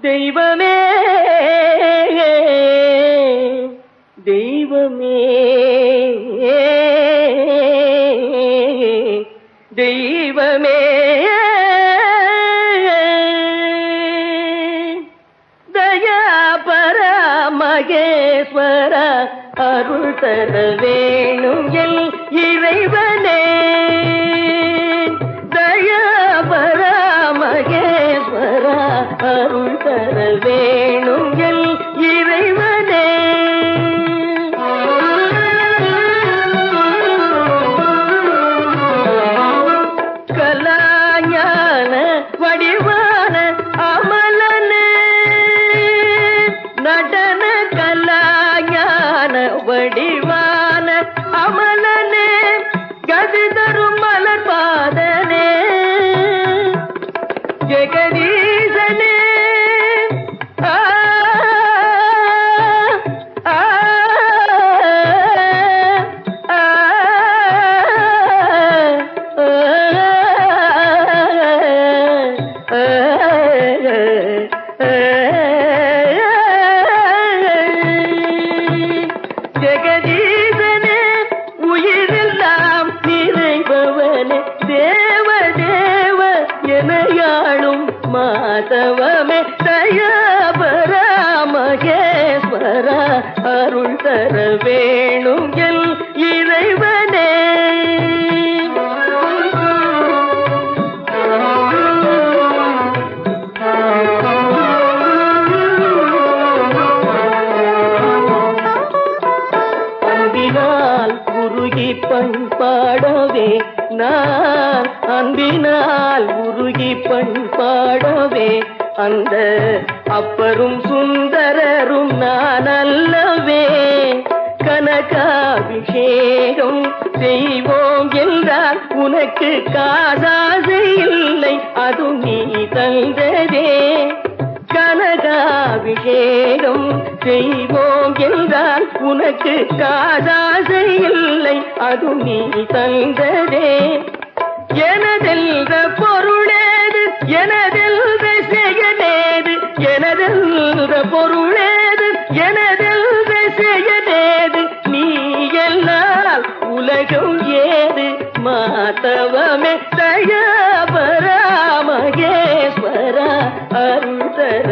தெய்வமே. தெய்வமே. தெய்வமே. தயா பர மகேஸ்வர அருள் தர வேணும் எல் இறைவனே. கதி தரும் மலர் பாதனே. ஜெகதீசனே. மாதவமே தயாபர மகேஸ்வர அருள் தர உருகி பண் பாடவே நான் அன்பினால் உருகி பண் பாடவே அந்த அப்பரும் சுந்தரரும் நான் அல்லவே. கனகாபிஷேகம் செய்வோம் என்றால் உனக்கு காதாதே செய்வோம் என்றால் உனக்கு காதாசை இல்லை. அது நீ தந்ததே. எனதெல்ல பொருளேது எனதெல்ல செயலேது எனதெல்ல பொருளேது எனதெல்ல செயலேது நீ எல்லால் உலகம் ஏது மாதவமே தயாபரா மகேஸ்வர அருள் தர